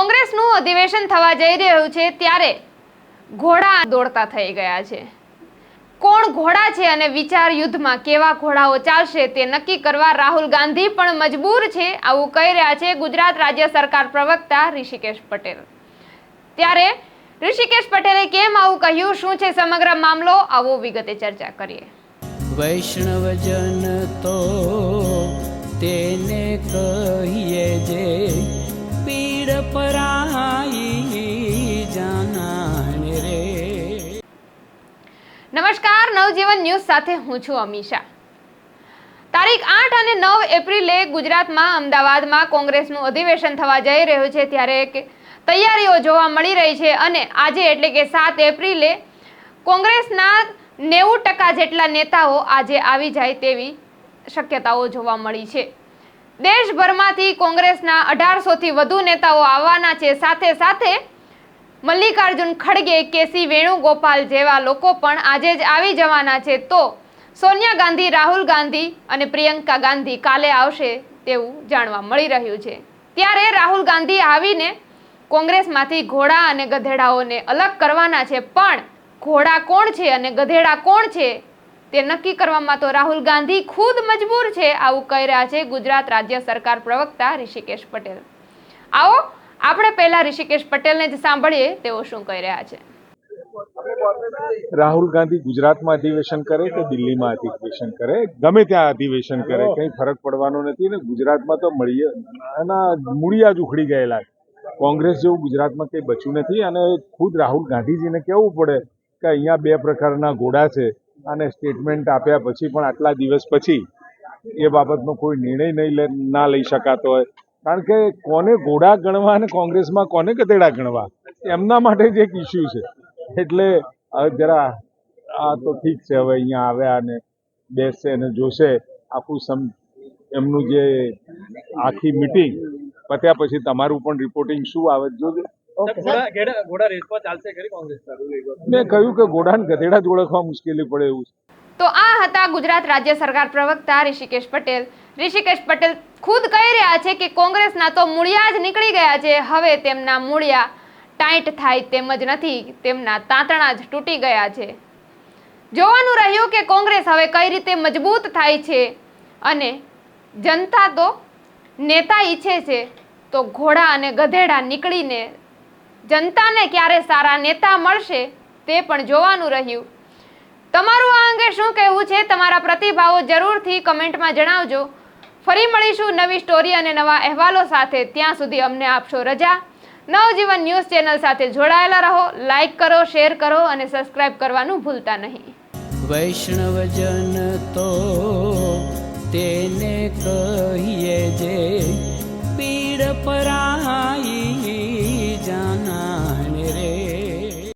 કોંગ્રેસનું અધિવેશન થવા જઈ રહ્યું છે ત્યારે ઘોડા દોડતા થઈ ગયા છે. કોણ ઘોડા છે અને વિચાર યુદ્ધમાં કેવા ઘોડાઓ ચાલશે તે નક્કી કરવા રાહુલ ગાંધી પણ મજબૂર છે આવું કહી રહ્યા છે ગુજરાત રાજ્ય સરકાર પ્રવક્તા ઋષિકેશ પટેલ. ત્યારે ઋષિકેશ પટેલે કેમ આવું કહ્યું? શું છે સમગ્ર મામલો? આવો વિગતે ચર્ચા કરીએ. વૈષ્ણવજન તો નવજીવન ન્યૂઝ સાથે હું છું અમીષા. તારીખ આઠ અને નવ એપ્રિલે ગુજરાતમાં અમદાવાદમાં કોંગ્રેસનું અધિવેશન થવા જઈ રહ્યું છે ત્યારે તૈયારીઓ જોવા મળી રહી છે અને આજે એટલે કે સાત એપ્રિલે કોંગ્રેસના નેવું ટકા જેટલા નેતાઓ આજે આવી જાય તેવી શક્યતાઓ જોવા મળી છે. દેશભરમાંથી કોંગ્રેસના અઢારસોથી વધુ નેતાઓ આવવાના છે. સાથે સાથે મલ્લિકાર્જુન ખડગે કેસી વેણુગોપાલ જેવા લોકો પણ આજે જ આવી જવાના છે. તો સોનિયા ગાંધી, રાહુલ ગાંધી અને પ્રિયંકા ગાંધી કાલે આવશે તેવું જાણવા મળી રહ્યું છે. ત્યારે રાહુલ ગાંધી આવીને કોંગ્રેસમાંથી ઘોડા અને ગધેડાઓને અલગ કરવાના છે. પણ ઘોડા કોણ છે અને ગધેડા કોણ છે તે નક્કી કરવામાં તો રાહુલ ગાંધી ખુદ મજબૂર છે, આવું કહી રહ્યા છે ગુજરાત રાજ્ય સરકાર પ્રવક્તા ઋષિકેશ પટેલ. આવો આપણે પહેલા ઋષિકેશ પટેલને જ સાંભળીએ, તેઓ શું કહી રહ્યા છે. રાહુલ ગાંધી ગુજરાતમાં અધિવેશન કરે કે દિલ્હીમાં અધિવેશન કરે? ગમે ત્યાં અધિવેશન કરે, કંઈ ફરક પડવાનો નથી ને ગુજરાતમાં તો મળીએ એના મૂળિયા જ ઉખડી ગયેલા કોંગ્રેસ જેવું ગુજરાતમાં કંઈ બચ્યું નથી અને ખુદ રાહુલ ગાંધીજીને કહેવું પડે કે અહીંયા બે પ્રકારના ઘોડા છે અને સ્ટેટમેન્ટ આપ્યા પછી પણ આટલા દિવસ પછી એ બાબતનો કોઈ નિર્ણય નહીં ના લઈ શકાતો હોય. કારણ કે કોને ઘોડા ગણવા અને કોંગ્રેસમાં કોને ગધેડા ગણવા? એમના માટે જ એક ઇસ્યુ છે. એટલે જરા આ તો ઠીક છે હવે અહીંયા આવ્યા અને બેસશે અને જોશે. આખું સમ એમનું જે આખી મિટિંગ પત્યા પછી તમારું પણ રિપોર્ટિંગ શું આવે જોજો. મેં કહ્યું કે ઘોડા ને ગધેડા જ ઓળખવા મુશ્કેલી પડે એવું છે. તો આ હતા ગુજરાત રાજ્ય સરકાર પ્રવક્તા ઋષિકેશ પટેલ. ઋષિકેશ પટેલ ખુદ કહી રહ્યા છે કે કોંગ્રેસના તો મૂળિયા જ નીકળી ગયા છે. હવે તેમના મૂળિયા ટાઈટ થાય તેમ જ નથી, તેમના તાંતણા જ તૂટી ગયા છે. જોવાનું રહ્યું કે કોંગ્રેસ હવે કઈ રીતે મજબૂત થાય છે અને જનતા તો નેતા ઈચ્છે છે, તો ઘોડા અને ગધેડા નીકળીને જનતાને ક્યારે સારા નેતા મળશે તે પણ જોવાનું રહ્યું. તમારું આ અંગે શું કહેવું છે તમારા પ્રતિભાવો જરૂરથી કમેન્ટમાં જણાવજો. ફરી મળીશું નવી સ્ટોરી અને નવા અહેવાલો સાથે. ત્યાં સુધી અમને આપશો રજા. નવજીવન ન્યૂઝ ચેનલ સાથે જોડાયેલા રહો. લાઈક કરો, શેર કરો અને સબસ્ક્રાઇબ કરવાનું ભૂલતા નહીં. વૈષ્ણવજન તો તેને કહીએ જે પીડ પરાઈ